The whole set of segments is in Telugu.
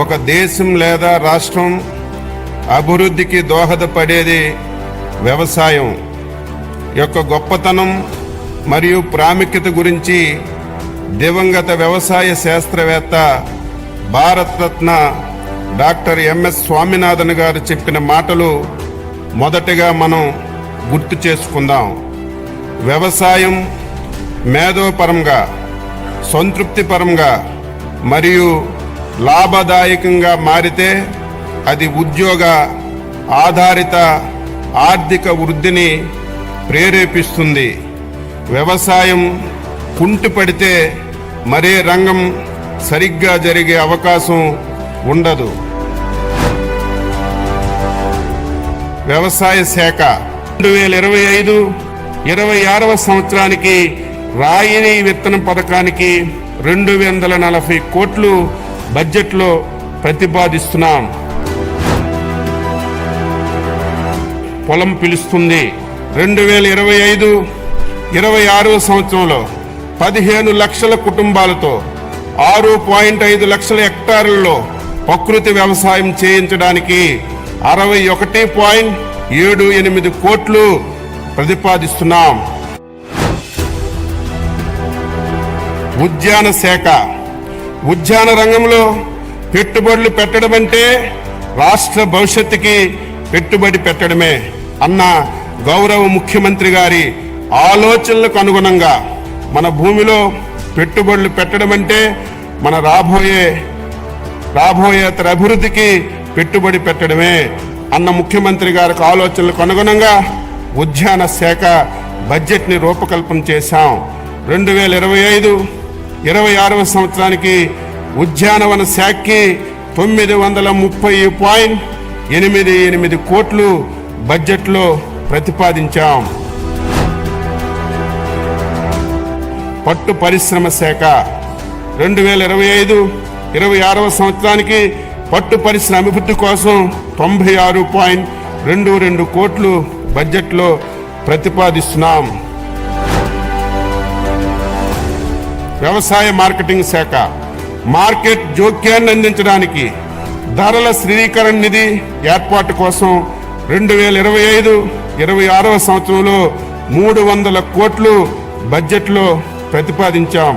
ఒక దేశం లేదా రాష్ట్రం అభివృద్ధికి దోహదపడేది వ్యవసాయం యొక్క గొప్పతనం మరియు ప్రాముఖ్యత గురించి దివంగత వ్యవసాయ శాస్త్రవేత్త భారతరత్న డాక్టర్ ఎంఎస్ స్వామినాథన్ గారు చెప్పిన మాటలు మొదటగా మనం గుర్తు చేసుకుందాం. వ్యవసాయం మేధోపరంగా సంతృప్తిపరంగా మరియు లాభదాయకంగా మారితే అది ఉద్యోగ ఆధారిత ఆర్థిక వృద్ధిని ప్రేరేపిస్తుంది. వ్యవసాయం కుంటుపడితే మరే రంగం సరిగ్గా జరిగే అవకాశం ఉండదు. వ్యవసాయ శాఖ రెండు వేల ఇరవై ఐదు ఇరవై ఆరవ సంవత్సరానికి రాయిని విత్తన పథకానికి రెండు వందల నలభై కోట్లు బడ్జెట్లో ప్రతిపాదిస్తున్నాం. పొలం పిలుస్తుంది. రెండు వేల ఇరవై ఐదు ఇరవై ఆరవ సంవత్సరంలో పదిహేను లక్షల కుటుంబాలతో ఆరు పాయింట్ ఐదు లక్షల హెక్టార్లలో ప్రకృతి వ్యవసాయం చేయించడానికి అరవై ఒకటి పాయింట్ ఏడు ఎనిమిది కోట్లు ప్రతిపాదిస్తున్నాం. ఉద్యాన శాఖ ఉద్యాన రంగంలో పెట్టుబడులు పెట్టడం అంటే రాష్ట్ర భవిష్యత్తుకి పెట్టుబడి పెట్టడమే అన్న గౌరవ ముఖ్యమంత్రి గారి ఆలోచనలకు అనుగుణంగా మన భూమిలో పెట్టుబడులు పెట్టడం అంటే మన రాబోయే రాబోయే అభివృద్ధికి పెట్టుబడి పెట్టడమే అన్న ముఖ్యమంత్రి గారికి ఆలోచనలకు అనుగుణంగా ఉద్యాన శాఖ బడ్జెట్ని రూపకల్పన చేశాం. రెండు వేల ఇరవై ఐదు ఇరవై ఆరవ సంవత్సరానికి ఉద్యానవన శాఖకి తొమ్మిది వందల ముప్పై పాయింట్ ఎనిమిది ఎనిమిది కోట్లు బడ్జెట్లో ప్రతిపాదించాం. పట్టు పరిశ్రమ శాఖ రెండు వేల ఇరవై ఐదు ఇరవై ఆరవ సంవత్సరానికి పట్టు పరిశ్రమ అభివృద్ధి కోసం తొంభై ఆరు పాయింట్ రెండు రెండు కోట్లు బడ్జెట్లో ప్రతిపాదిస్తున్నాం. వ్యవసాయ మార్కెటింగ్ శాఖ మార్కెట్ జోక్యాన్ని అందించడానికి ధరల స్థిరీకరణ నిధి ఏర్పాటు కోసం రెండు వేల ఇరవై ఐదు ఇరవై ఆరవ సంవత్సరంలో మూడు వందల కోట్లు బడ్జెట్లో ప్రతిపాదించాం.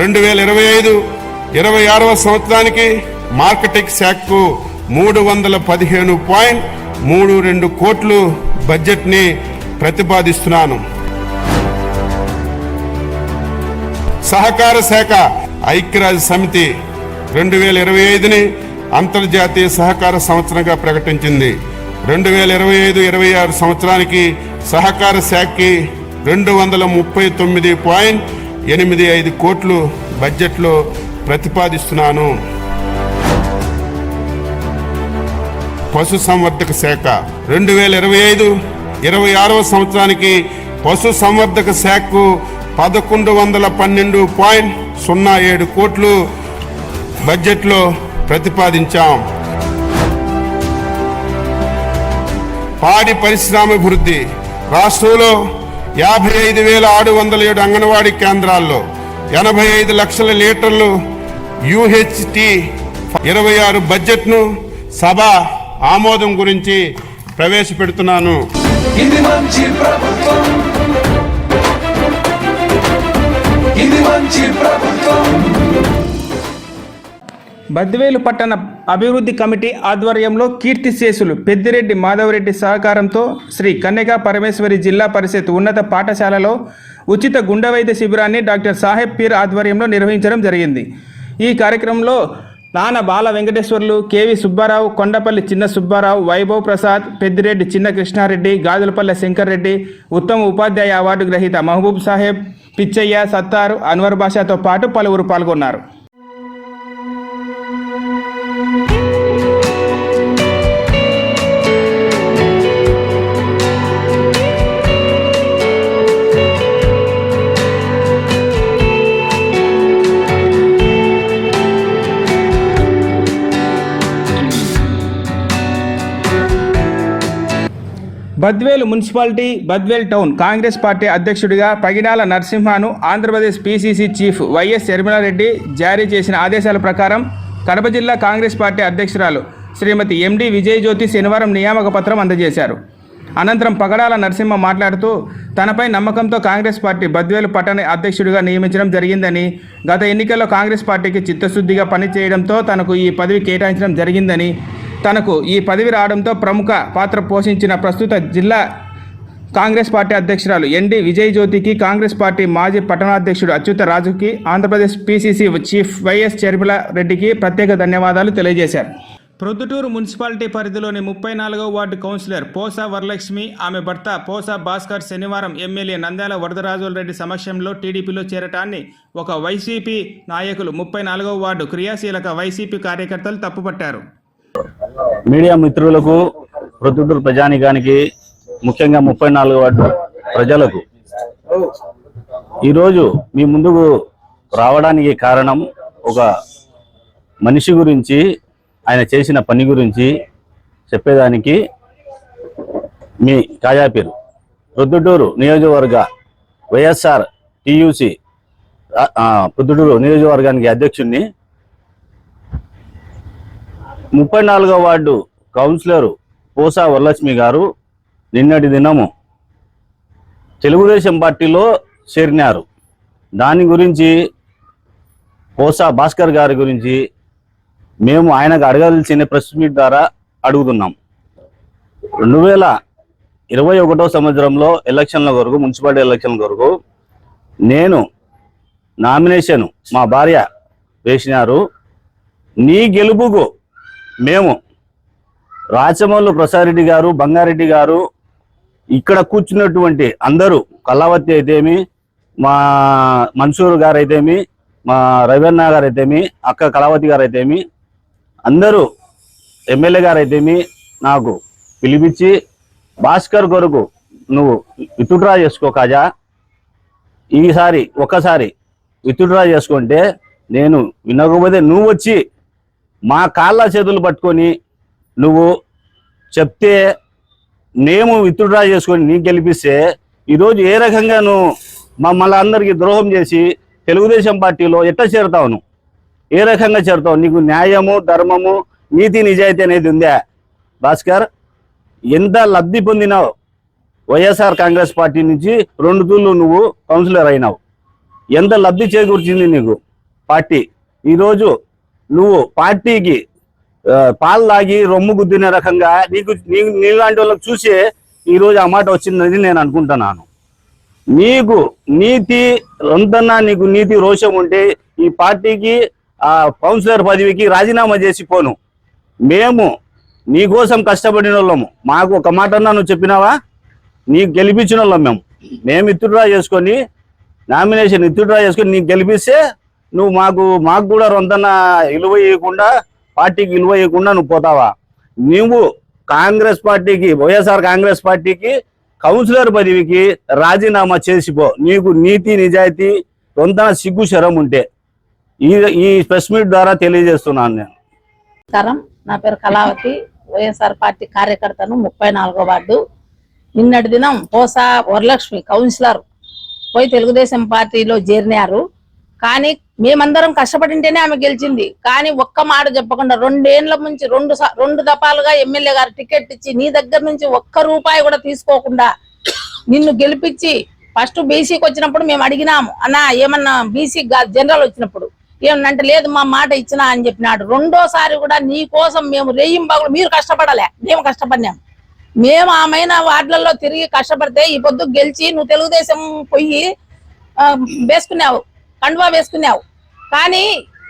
రెండు వేల ఇరవై ఐదు ఇరవై ఆరవ సంవత్సరానికి మార్కెటింగ్ శాఖకు మూడు వందల పదిహేను పాయింట్ మూడు రెండు కోట్లు బడ్జెట్ని ప్రతిపాదిస్తున్నాను. సహకార శాఖ ఐక్యరాజ్య సమితి రెండు వేల ఇరవై ఐదుని అంతర్జాతీయ సహకార సంవత్సరంగా ప్రకటించింది. రెండు వేల ఇరవై ఐదు ఇరవై ఆరు సంవత్సరానికి సహకార శాఖకి రెండు వందల ముప్పై తొమ్మిది పాయింట్ ఎనిమిది ఐదు కోట్లు బడ్జెట్లో ప్రతిపాదిస్తున్నాను. పశు సంవర్ధక శాఖ రెండు వేల ఇరవై ఐదు ఇరవై ఆరవ సంవత్సరానికి పశు సంవర్ధక శాఖకు పదకొండు వందల పన్నెండు పాయింట్ సున్నా ఏడు కోట్లు బడ్జెట్లో ప్రతిపాదించాం. పాడి పరిశ్రమాభివృద్ధి రాష్ట్రంలో యాభై ఐదు వేల ఆరు వందల ఏడు అంగన్వాడీ కేంద్రాల్లో ఎనభై ఐదు లక్షల లీటర్లు యూహెచ్టి ఇరవై ఆరు బడ్జెట్ను సభ ఆమోదం గురించి ప్రవేశపెడుతున్నాను. ఇది మంచి ప్రభుత్వం. మంచి ప్రభుత్వం. బద్వేలు పట్టణ అభివృద్ధి కమిటీ ఆధ్వర్యంలో కీర్తిశేషులు పెద్దిరెడ్డి మాధవరెడ్డి సహకారంతో శ్రీ కన్యకా పరమేశ్వరి జిల్లా పరిషత్ ఉన్నత పాఠశాలలో ఉచిత గుండె వైద్య శిబిరాన్ని డాక్టర్ సాహెబ్ పీర్ ఆధ్వర్యంలో నిర్వహించడం జరిగింది. ఈ కార్యక్రమంలో నాన్న బాల వెంకటేశ్వర్లు కేవి సుబ్బారావు కొండపల్లి చిన్న సుబ్బారావు వైభవ్ ప్రసాద్ పెద్దిరెడ్డి చిన్న కృష్ణారెడ్డి గాజులపల్లె శంకర్ రెడ్డి ఉత్తమ ఉపాధ్యాయ అవార్డు గ్రహీత మహబూబ్ సాహెబ్ పిచ్చయ్య సత్తారు అన్వర్ బాషాతో పాటు పలువురు పాల్గొన్నారు. Badvel municipality Badvel town Congress party అధ్యక్షుడిగా Paginala నరసింహను Andhra Pradesh PCC chief YS Sharmila Reddy జారీ చేసిన ఆదేశాల ప్రకారం కడప జిల్లా కాంగ్రెస్ పార్టీ అధ్యక్షురాలు శ్రీమతి ఎండి విజయజ్యోతి శనివారం నియామక పత్రం అందజేశారు. అనంతరం పగడాల నరసింహ మాట్లాడుతూ తనపై నమ్మకంతో కాంగ్రెస్ పార్టీ బద్వేలు పట్టణ అధ్యక్షుడిగా నియమించడం జరిగిందని గత ఎన్నికల్లో కాంగ్రెస్ పార్టీకి చిత్తశుద్ధిగా పనిచేయడంతో తనకు ఈ పదవి కేటాయించడం జరిగిందని తనకు ఈ పదవి రావడంతో ప్రముఖ పాత్ర పోషించిన ప్రస్తుత జిల్లా కాంగ్రెస్ పార్టీ అధ్యక్షురాలు ఎన్డి విజయ్ జ్యోతికి కాంగ్రెస్ పార్టీ మాజీ పట్టణాధ్యక్షుడు అచ్యుత రాజుకి Andhra Pradesh PCC chief YS Sharmila రెడ్డికి ప్రత్యేక ధన్యవాదాలు తెలియజేశారు. ప్రొద్దుటూరు మున్సిపాలిటీ పరిధిలోని ముప్పై నాలుగవ వార్డు కౌన్సిలర్ పోసా వరలక్ష్మి ఆమె భర్త పోసా భాస్కర్ శనివారం ఎమ్మెల్యే నంద్యాల వరదరాజుల రెడ్డి సమక్షంలో టీడీపీలో చేరటాన్ని ఒక వైసీపీ నాయకులు ముప్పై నాలుగో వార్డు క్రియాశీలక వైసీపీ కార్యకర్తలు తప్పుపట్టారు. మీడియా మిత్రులకు ప్రొద్దుటూరు ప్రజానికానికి ముఖ్యంగా ముప్పై నాలుగు వార్డు ప్రజలకు. ఈరోజు మీ ముందుకు రావడానికి కారణం ఒక మనిషి గురించి ఆయన చేసిన పని గురించి చెప్పేదానికి మీ తాజా పేరు. ప్రొద్దుటూరు నియోజకవర్గ వైఎస్ఆర్ టియుసి ప్రొద్దుటూరు నియోజకవర్గానికి అధ్యక్షుడిని ముప్పై నాలుగో వార్డు కౌన్సిలర్ పోసా వరలక్ష్మి గారు నిన్నటి దినము తెలుగుదేశం పార్టీలో చేరినారు. దాని గురించి పోసా భాస్కర్ గారి గురించి మేము ఆయనకు అడగాల్సిన ప్రెస్ మీట్ ద్వారా అడుగుతున్నాం. రెండు వేల ఇరవై ఒకటో సంవత్సరంలో ఎలక్షన్ల కొరకు మున్సిపాలిటీ ఎలక్షన్ల కొరకు నేను నామినేషన్ మా భార్య వేసినారు. నీ గెలుపుకు మేము రాచమల్లు ప్రసాదరెడ్డి గారు బంగారెడ్డి గారు ఇక్కడ కూర్చున్నటువంటి అందరూ కళావతి అయితేమి మా మన్సూర్ గారు అయితేమి మా రవీణ గారు అయితేమి అక్క కళావతి గారు అయితేమి అందరూ ఎమ్మెల్యే గారు అయితేమి నాకు పిలిపించి భాస్కర్ కొరకు నువ్వు విత్డ్రా చేసుకో కాజా. ఈసారి ఒక్కసారి విత్డ్రా చేసుకుంటే నేను వినకపోతే నువ్వు వచ్చి మా కాళ్ళ చేతులు పట్టుకొని నువ్వు చెప్తే మేము విత్డ్రా చేసుకొని నీకు గెలిపిస్తే ఈరోజు ఏ రకంగా నువ్వు మమ్మల్ని అందరికీ ద్రోహం చేసి తెలుగుదేశం పార్టీలో ఎట్లా చేరుతావు నువ్వు? ఏ రకంగా చేరుతావు? నీకు న్యాయము ధర్మము నీతి నిజాయితీ అనేది ఉందా? భాస్కర్ ఎంత లబ్ధి పొందినావు? వైఎస్ఆర్ కాంగ్రెస్ పార్టీ నుంచి రెండు తూళ్ళు నువ్వు కౌన్సిలర్ అయినావు. ఎంత లబ్ధి చేకూర్చింది నీకు పార్టీ? ఈరోజు నువ్వు పార్టీకి పాలు తాగి రొమ్ము గుద్దిన రకంగా నీకు నీ- నీలాంటి వాళ్ళకి చూసే ఈరోజు ఆ మాట వచ్చిందని నేను అనుకుంటున్నాను. నీకు నీతి ఎంతన్నా నీకు నీతి రోషం ఉంటే ఈ పార్టీకి ఆ కౌన్సిలర్ పదవికి రాజీనామా చేసి పోను. మేము నీకోసం కష్టపడిన వాళ్ళము. మాకు ఒక మాట అన్నా నువ్వు చెప్పినావా? నీకు గెలిపించిన వాళ్ళం మేము. మేము ఇత్తుడ్రా చేసుకొని నామినేషన్ ఇత్తుడ్రా చేసుకొని నీకు గెలిపిస్తే నువ్వు మాకు మాకు కూడా రొంతన విలువ ఇవ్వకుండా పార్టీకి విలువ ఇవ్వకుండా నువ్వు పోతావా? నువ్వు కాంగ్రెస్ పార్టీకి వైఎస్ఆర్ కాంగ్రెస్ పార్టీకి కౌన్సిలర్ పదవికి రాజీనామా చేసిపో. నీకు నీతి నిజాయితీ రొంతన సిగ్గు శరం ఉంటే. ఈ ఈ ప్రెస్ మీట్ ద్వారా తెలియజేస్తున్నాను నేను. నమస్కారం. నా పేరు కళావతి. వైఎస్ఆర్ పార్టీ కార్యకర్తను ముప్పై నాలుగో వార్డు. నిన్నటి దినం పోసా వరలక్ష్మి కౌన్సిలర్ పోయి తెలుగుదేశం పార్టీలో చేరినారు. కానీ మేమందరం కష్టపడింటేనే ఆమె గెలిచింది. కానీ ఒక్క మాట చెప్పకుండా రెండేళ్ళ నుంచి రెండు రెండు దఫాలుగా ఎమ్మెల్యే గారు టికెట్ ఇచ్చి నీ దగ్గర నుంచి ఒక్క రూపాయి కూడా తీసుకోకుండా నిన్ను గెలిపించి ఫస్ట్ బీసీకి వచ్చినప్పుడు మేము అడిగినాము అన్నా ఏమన్నా బీసీ జనరల్ వచ్చినప్పుడు ఏమన్నంటే లేదు మా మాట ఇచ్చినా అని చెప్పినాడు. రెండోసారి కూడా నీ కోసం మేము రెయ్యం మీరు కష్టపడలే మేము కష్టపడినాము మేము ఆమెన వార్డులలో తిరిగి కష్టపడితే ఈ పొద్దు గెలిచి నువ్వు తెలుగుదేశం పోయి వేసుకున్నావు. కండువా వేసుకున్నావు. కానీ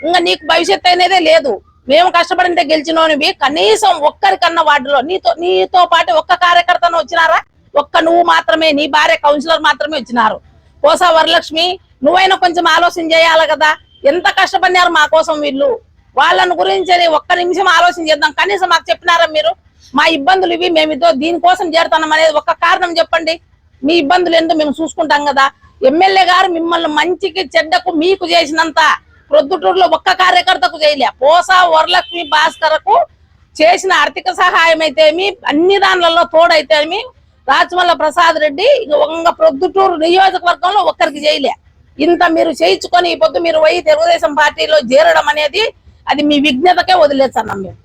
ఇంకా నీకు భవిష్యత్తు అనేదే లేదు. మేము కష్టపడింటే గెలిచినోనివి కనీసం ఒక్కరికన్నా వార్డులో. నీతో నీతో పాటు ఒక్క కార్యకర్తను వచ్చినారా? ఒక్క నువ్వు మాత్రమే నీ భార్య కౌన్సిలర్ మాత్రమే వచ్చినారు. కోసా వరలక్ష్మి నువ్వైనా కొంచెం ఆలోచన చేయాలి కదా. ఎంత కష్టపడినారు మా కోసం వీళ్ళు? వాళ్ళని గురించి అని ఒక్క నిమిషం ఆలోచన చేద్దాం. కనీసం మాకు చెప్పినారా మీరు? మా ఇబ్బందులు ఇవి మేమితో దీనికోసం చేరుతున్నాం అనేది ఒక్క కారణం చెప్పండి. మీ ఇబ్బందులు ఏందో మేము చూసుకుంటాం కదా? ఎమ్మెల్యే గారు మిమ్మల్ని మంచికి చెడ్డకు మీకు చేసినంత ప్రొద్దుటూరులో ఒక్క కార్యకర్తకు చేయలే. పోసా వరలక్ష్మి భాస్కర్కు చేసిన ఆర్థిక సహాయం అయితేమి అన్ని దానిలలో తోడైతేమి రాచమల్ల ప్రసాద్ రెడ్డి ఇంక ప్రొద్దుటూరు నియోజకవర్గంలో ఒక్కరికి చేయలే. ఇంత మీరు చేయించుకొని ఈ పొద్దు మీరు పోయి తెలుగుదేశం పార్టీలో చేరడం అనేది అది మీ విజ్ఞతకే వదిలేస్తున్నాం మేము.